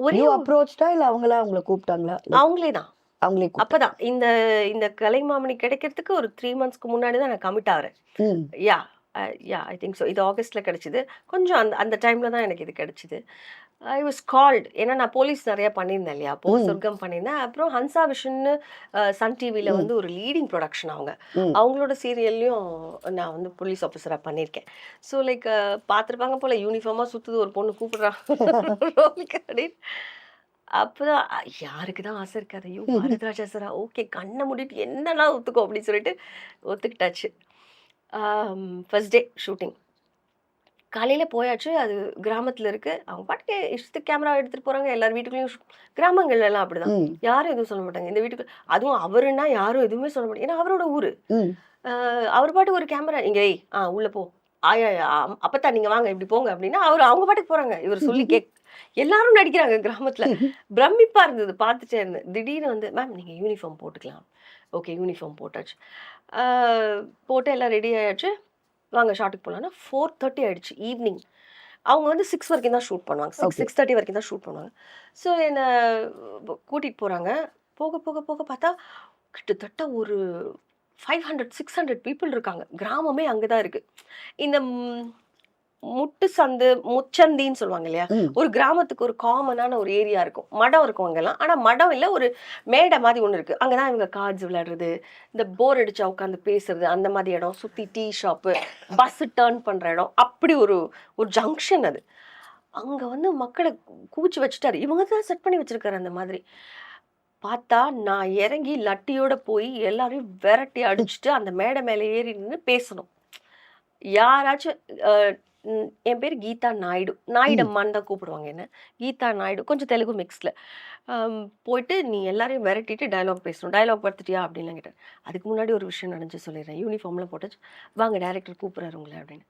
ஒரே யூ அப்ரோச்டா இல்ல அவங்களா உங்களை கூப்பிட்டாங்களா? அவங்களே தான். அவங்களே அப்பதான். இந்த இந்த கலைமாமணி கிடைக்கிறதுக்கு ஒரு த்ரீ மந்த்ஸ்க்கு முன்னாடி தான் நான் கமிட் ஆகிறேன் யா யா ஐ திங்க் ஸோ இது ஆகஸ்ட்ல கிடைச்சிது. கொஞ்சம் அந்த அந்த டைம்ல தான் எனக்கு இது கிடைச்சிது. ஐ வாஸ் கால்ட் ஏன்னா நான் போலீஸ் நிறைய பண்ணியிருந்தேன் இல்லையா? அப்போ ம். சொர்க்கம் பண்ணியிருந்தேன். அப்புறம் ஹன்சா விஷன்னு சன் டிவியில். வந்து ஒரு லீடிங் ப்ரொடக்ஷன் அவங்க. அவங்களோட சீரியல்லையும் நான் வந்து போலீஸ் ஆஃபீஸராக பண்ணியிருக்கேன். ஸோ லைக் பார்த்துருப்பாங்க போல யூனிஃபார்மாக சுற்றுது ஒரு பொண்ணு கூப்பிடுறான் ரோலுக்கு அப்படின்னு. அப்போதான் யாருக்கு தான் ஆசை இருக்காது. ஐயோ பாரதிராஜா சாரா. ஓகே கண்ணை மூடிட்டு என்னன்னா ஒத்துக்கோ அப்படின்னு சொல்லிட்டு ஒத்துக்கிட்டாச்சு. ஃபர்ஸ்ட் டே ஷூட்டிங் காலையில் போயாச்சு அது கிராமத்தில் இருக்கு. அவங்க பாட்டுக்கு இஷ்டத்துக்கு கேமரா எடுத்துகிட்டு போகிறாங்க எல்லார் வீட்டுக்குள்ளேயும் கிராமங்கள்ல எல்லாம் அப்படிதான். யாரும் எதுவும் சொல்ல மாட்டாங்க. இந்த வீட்டுக்கு அதுவும் அவருன்னா யாரும் எதுவுமே சொல்ல மாட்டாங்க. ஏன்னா அவரோட ஊர். அவர் பாட்டு ஒரு கேமரா இங்கே ஏய் ஆ உள்ளே போ. ஆயா ஆ, அப்பத்தா நீங்கள் வாங்க இப்படி போங்க அப்படின்னா அவர் அவங்க பாட்டுக்கு போகிறாங்க இவர் சொல்லி கேக் எல்லாரும் நடிக்கிறாங்க கிராமத்தில். பிரமிப்பா இருந்தது பார்த்துட்டே இருந்தேன். திடீர்னு வந்து மேம் நீங்கள் யூனிஃபார்ம் போட்டுக்கலாம். ஓகே யூனிஃபார்ம் போட்டாச்சு. போட்டு எல்லாம் ரெடி ஆயாச்சு. வாங்க ஷாட்டுக்கு போகலான்னா ஃபோர் தேர்ட்டி ஆயிடுச்சு ஈவினிங் அவங்க வந்து சிக்ஸ் வரைக்கும் தான் ஷூட் பண்ணுவாங்க. சிக்ஸ். சிக்ஸ் தேர்ட்டி வரைக்கும் தான் ஷூட் பண்ணுவாங்க. ஸோ என்னை கூட்டிகிட்டு போகிறாங்க போக போக போக பார்த்தா கிட்டத்தட்ட ஒரு five hundred six hundred people இருக்காங்க. கிராமமே அங்கே தான் இருக்குது இந்த முட்டு சந்து முச்சந்தின்னு சொல்லுவாங்க இல்லையா? ஒரு கிராமத்துக்கு ஒரு காமனான ஒரு ஏரியா இருக்கும். மடம் இருக்கும் அங்கெல்லாம். ஆனால் மடம் இல்லை ஒரு மேடை மாதிரி ஒன்று இருக்குது அங்கே தான் இவங்க கார்ட்ஸ் விளையாடுறது இந்த போர் அடிச்சா உட்காந்து பேசுறது அந்த மாதிரி இடம். சுற்றி டீ ஷாப்பு பஸ் டேர்ன் பண்ணுற இடம். அப்படி ஒரு ஒரு ஜங்ஷன் அது. அங்கே வந்து மக்களை கூச்சி வச்சுட்டாரு. இவங்க தான் செட் பண்ணி வச்சிருக்காரு அந்த மாதிரி. பார்த்தா நான் இறங்கி லட்டியோட போய் எல்லாரையும் விரட்டி அடிச்சுட்டு அந்த மேடை மேலே ஏறி நின்று பேசணும். யாராச்சும் என் பேர் கீதா நாயுடு. நாயுடம்மான்னு தான் கூப்பிடுவாங்க என்ன. கீதா நாயுடு. கொஞ்சம் தெலுங்கு மிக்ஸில் போயிட்டு நீ எல்லாரையும் விரட்டிட்டு டயலாக் பேசணும். டயலாக் பார்த்துட்டியா அப்படின்லாம் கேட்டேன் அதுக்கு முன்னாடி ஒரு விஷயம் நடந்துச்சு சொல்லிடுறேன். யூனிஃபார்ம்லாம் போட்டாச்சு வாங்க டேரக்டர் கூப்பிட்றாரு உங்களை அப்படின்னு.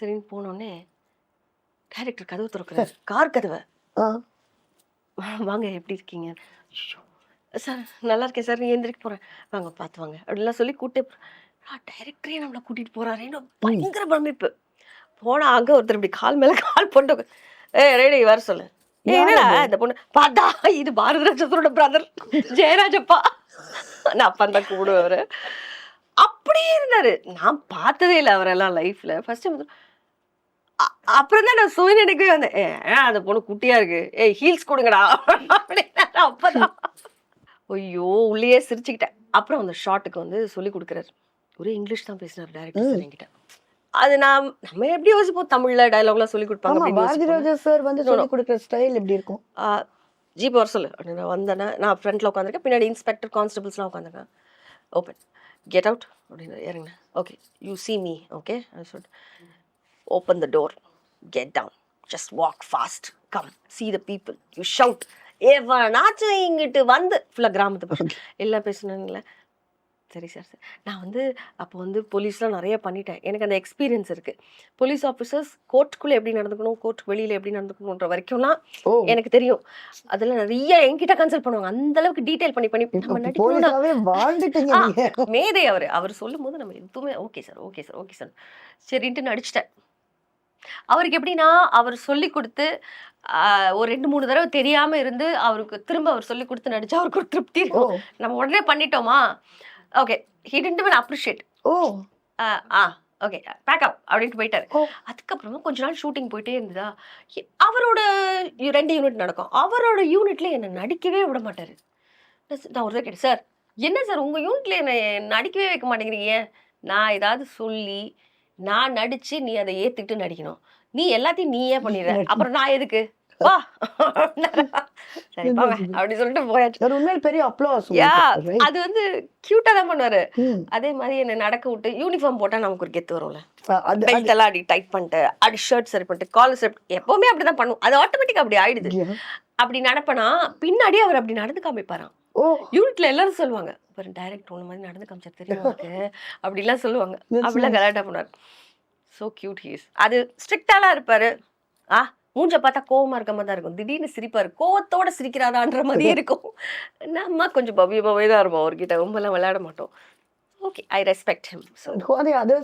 சரின்னு போனோடனே டேரக்டர் கதவு திறக்கிறாரு. கார் கதவை. ஆ. வாங்க எப்படி இருக்கீங்க? சார் நல்லா இருக்கேன் சார். நீ எந்திரிக்க போகிறேன் வாங்க பார்த்து வாங்க. அப்படிலாம் சொல்லி கூட்டே டைரக்டரே நம்மளை கூட்டிகிட்டு போகிறாரேன்னு பயங்கர பிரமிப்பு. போனால் அங்கே ஒருத்தர் இப்படி கால் மேலே கால் போட்டு ஏ ரெடி வர சொல்லு. என்னடா? இந்த பொண்ணு? பார்த்தா இது பாரதிராஜத்தோட பிரதர் ஜெயராஜப்பா. நான் அப்பா தான் கூப்பிடுவேன் அவரை. அப்படியே இருந்தாரு. நான் பார்த்ததே இல்லை அவரெல்லாம் லைஃப்ல ஃபர்ஸ்ட் டைம் அப்புறம் தான் நான் சுய நினைக்கவே வந்தேன் ஏ அந்த பொண்ணு குட்டியா இருக்கு? ஏய் ஹீல்ஸ் கொடுங்கடா. அப்படின்னா அப்பதான் ஐயோ உள்ளேயே சிரிச்சுக்கிட்டேன். அப்புறம் அந்த ஷாட்டுக்கு வந்து சொல்லி கொடுக்குறாரு. ஒரே இங்கிலீஷ் தான் பேசினார் டேரக்டர் என்கிட்ட. அது நான் நம்ம எப்படி யோசிப்போம்? தமிழ்ல டயலாக்லாம் சொல்லி கொடுப்பாங்க பாரதி. ராஜா சார் வந்து. சொல்லி கொடுக்குற ஸ்டைல் எப்படி இருக்கும்? ஜீப் வர சொல்லு. அப்படின்னு நான் வந்தேன்னா நான் ஃப்ரண்ட்டில் உட்காந்துருக்கேன் பின்னாடி இன்ஸ்பெக்டர் கான்ஸ்டபிள்ஸ்லாம் உட்காந்துருக்கேன் ஓப்பன் கெட் அவுட் அப்படின்னு இறங்கினேன் okay you see me okay சொல்லிட்டு. Open the door get down just walk fast come see the people you shout எவனாச்சும் இங்கிட்டு வந்து ஃபுல்லாக கிராமத்து எல்லாம் பேசணுங்களே சரி சார் சார். நான் வந்து அப்போ வந்து போலீஸ்லாம் நிறைய பண்ணிட்டேன். எனக்கு அந்த எக்ஸ்பீரியன்ஸ் இருக்கு. போலீஸ் ஆஃபீஸர்ஸ் கோர்ட்டுக்குள்ளே எப்படி நடந்துக்கணும் கோர்ட்டுக்கு வெளியில எப்படி நடந்துக்கணுன்ற வரைக்கும்லாம் எனக்கு தெரியும். அதுல நிறைய என்கிட்ட கன்சல்ட் பண்ணுவாங்க. அந்த அளவுக்கு டீடைல் பண்ணி பண்ணி நம்ம மேதை அவர். அவர் சொல்லும் போது நம்ம எதுவுமே okay sir okay sir okay sir. சரின்ட்டு நடிச்சிட்டேன். அவருக்கு எப்படின்னா அவர் சொல்லி கொடுத்து ஒரு ரெண்டு மூணு தடவை தெரியாம இருந்து அவருக்கு திரும்ப அவர் சொல்லி கொடுத்து நடிச்சா அவருக்கு ஒரு திருப்தி இருக்கும். நம்ம உடனே பண்ணிட்டோமா? Okay he tend even appreciate O. Ah okay pack up அப்படின்ட்டு போயிட்டாரு. அதுக்கப்புறமா கொஞ்ச நாள் ஷூட்டிங் போயிட்டே இருந்ததா? அவரோட ரெண்டு யூனிட் நடக்கும். அவரோட யூனிட்ல என்னை நடிக்கவே விட மாட்டாரு. நான் ஒரு கேட்டேன் சார் என்ன சார் உங்க யூனிட்ல என்னை நடிக்கவே வைக்க மாட்டேங்கிறீங்க? நான் ஏதாவது சொல்லி நான் நடிச்சு நீ அதை ஏத்துக்கிட்டு நடிக்கணும். நீ எல்லாத்தையும் நீயே பண்ணிடுற அப்புறம் நான் எதுக்கு? வா. சரி போங்க. அப்படி சொல்லிட்டு போயாச்சு. ஒரு உண்மையில பெரிய அப்ளாஸ் யா அது வந்து கியூட்டா தான் பண்ணுவாரு. அதே மாதிரி என்ன நடக்க விட்டு யூனிஃபார்ம் போட்டா நமக்கு ஒரு கெத்து வரும்ல. பெல்ட் எல்லாம் அடி டைட் பண்ணிட்டு அடி ஷர்ட் சரி பண்ணிட்டு காலர் சரி எப்பவுமே அப்படிதான் பண்ணும். அது ஆட்டோமேட்டிக்கா அப்படி ஆயிடுது. அப்படி நடப்பனா பின்னாடி அவர் அப்படி நடந்து காமிப்பாராம். யூனிட்ல எல்லாரும் சொல்லுவாங்க ஒரு டைரக்ட் ஒன்று மாதிரி நடந்து காமிச்சா தெரியும் உனக்கு?" அப்படிலாம் சொல்லுவாங்க. அப்படிலாம் கலாட்டா பண்ணுவார். ஸோ கியூட் ஹீஸ் அது ஸ்ட்ரிக்டாலாம் இருப்பாரு. ஆ மூஞ்ச பார்த்தா கோவமா இருக்க மாதிரி தான் இருக்கும். திடீர்னு சிரிப்பாரு. கோவத்தோட சிரிக்கிறாரான்ற மாதிரியே இருக்கும். நம்ம கொஞ்சம் பவ்யமாவே தான் இருப்போம் அவர்கிட்ட. ரொம்பலாம் விளையாட மாட்டோம். Okay I respect him so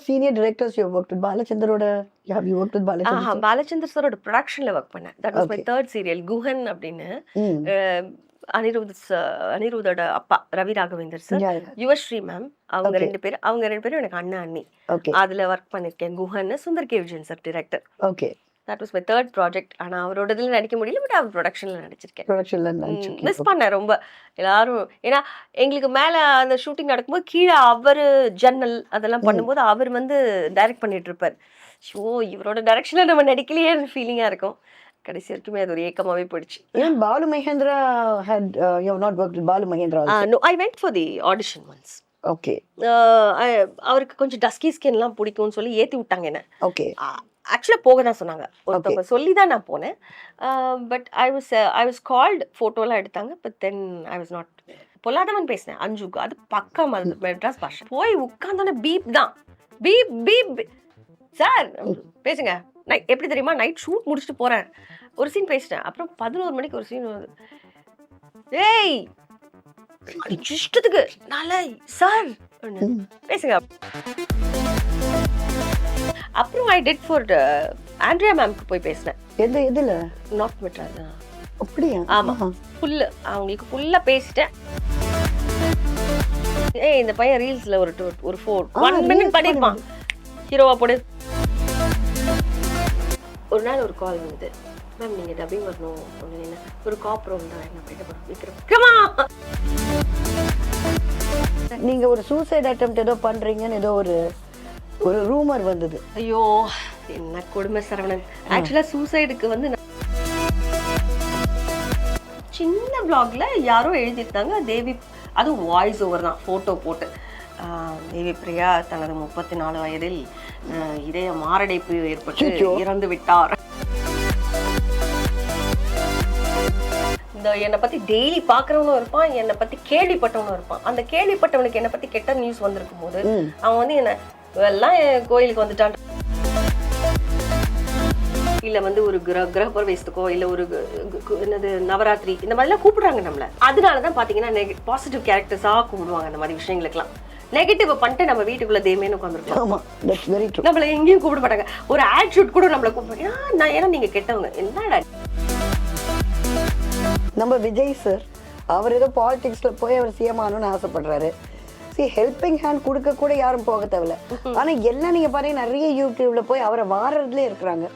senior directors you have worked with? Balachandaroda, have you worked with ஆஹா Balachandra? பாலச்சந்தர் சாரோட ப்ரொடக்ஷன்ல ஒர்க் பண்ணேன். That was my. Third serial Guhan அப்படின்னு. அனிருத் அனிருத்தோட அப்பா ரவி ராகவேந்தர் சார். யுவஸ்ரீ மேம் அவங்க. ரெண்டு பேரும் அவங்க ரெண்டு பேரும் எனக்கு அண்ணன் அண்ணி. Okay, அதுல ஒர்க் பண்ணிருக்கேன். Guhan Sundar K. Vijayan sir director okay. That was my third project ஆனா அவரோட இதுல நடிக்க முடியல பட் அவர் ப்ரொடக்ஷன்ல நடிச்சிருக்கேன். Production ல நடிச்சிருக்கீங்க. மிஸ் பண்ணேன் ரொம்ப. எல்லாரும் ஏன்னா எங்களுக்கு மேல அந்த ஷூட்டிங் நடக்கும்போது கீழே அவரு ஜன்னல் அதெல்லாம். பண்ணும்போது அவர் வந்து டைரக்ட் பண்ணிட்டு இருப்பார். ஷோ இவரோட டைரக்ஷன்ல நம்ம நடிக்கலையே ஃபீலிங்கா இருக்கும். கடைசி வரைக்குமே அது ஒரு ஏக்கமாவே போயிடுச்சு. uh, you have not worked with Balu Mahendra also. No I went for the audition once Okay, அவருக்கு கொஞ்சம் டஸ்கி ஸ்கின்லாம் பிடிக்கும்னு சொல்லி ஏத்தி விட்டாங்க என்ன. Okay. ஆக்சுவலாக போக தான் சொன்னாங்க. ஒருத்தவங்க சொல்லி தான் நான் போனேன். But I was I was called ஃபோட்டோலாம் எடுத்தாங்க but then I was not Polladhavan பேசினேன் அஞ்சுக்கு அது பக்கம் அது மெட்ராஸ் பாஷை. போய் உட்காந்தோன்னே பீப் தான். பீப் பீப் சார் பேசுங்க. நைட் எப்படி தெரியுமா? நைட் ஷூட் முடிச்சுட்டு போகிறேன் ஒரு சீன் பேசிட்டேன். அப்புறம் பதினோரு மணிக்கு ஒரு சீன் வருது. ஏய்! இஷ்டத்துக்கு. நாளை சார். பேசுங்க. அப்புறம் ஐ டெட் ஃபார் ஆண்ட்ரியா மேம்க்கு போய் பேசினேன். எது எதுல நார்த் மெட்ராஸ் அப்படியா? ஆமா. ஆஹா. ஃபுல்லு அவங்களுக்கு ஃபுல்லாக பேசிட்டேன். ஏய் இந்த பையன் ரீல்ஸ்ல ஒரு two- ஒரு ஃபோர் ஒன் மினிட் பண்ணிருப்பான் ஹீரோவா போடு. ஒரு நாள் ஒரு கால் வந்தது. மேம் நீங்க டப்பிங் வரணும். அப்படின்னு ஒரு காப் ரோம் தான். என்ன போயிட்டு போறோம் விக்ரம் நீங்க ஒரு சூசைட் அட்டெம்ப்ட் ஏதோ பண்றீங்கன்னு ஏதோ ஒரு ஒரு ரூமர் வந்தது. ஐயோ என்ன கொடுமை சரவணன். ஆக்சுவலா சூசைடுக்கு வந்து சின்ன பிளாக்ல யாரோ எழுதியிருந்தாங்க தேவி அதுவும் வாய்ஸ் ஓவர் தான் ஃபோட்டோ போட்டு. தேவி பிரியா தனது முப்பத்தி நாலு வயதில் இதய மாரடைப்பு ஏற்பட்டு. இறந்து விட்டார். இந்த என்னை பத்தி டெய்லி பாக்குறவனும் இருப்பான் என்னை பத்தி கேள்விப்பட்டவனும் இருப்பான். அந்த கேள்விப்பட்டவனுக்கு என்னை பத்தி கெட்ட நியூஸ் வந்திருக்கும் போது. அவன் வந்து என்ன எல்லாம் கோயிலுக்கு வந்துட்டான். இல்ல வந்து ஒரு கிர கிரக பிரவேசத்துக்கோ இல்ல ஒரு என்னது நவராத்திரி இந்த மாதிரிலாம் கூப்பிடுறாங்க நம்மள. அதனாலதான் பாத்தீங்கன்னா பாசிட்டிவ் கேரக்டர்ஸா கூப்பிடுவாங்க அந்த மாதிரி விஷயங்களுக்குலாம் நெகட்டிவ் பண்ணிட்டு நம்ம வீட்டுக்குள்ள தேமேன்னு உட்காந்துருக்கோம் ஆமா தட்ஸ் வெரி ட்ரூ நம்மள எங்கேயும் கூப்பிட மாட்டாங்க. ஒரு ஆட் ஷூட் கூட நம்மள கூப்பிடுவாங்க "ஆ, நான் ஏன்னா நீங்க கெட்டவங்க. என்னடா? நம்ம விஜய் சார் அவர் ஏதோ பாலிடிக்ஸ்ல போய் அவர் சிஎம் ஆகணும்னு ஆசைப்படுறாரு. சி ஹெல்பிங் ஹேண்ட் கொடுக்க கூட யாரும் போக தேவையில்ல. ஆனா எல்லாம் நீங்க பாருங்க நிறைய யூடியூப்ல போய் அவரை வாரதுல இருக்கிறாங்க.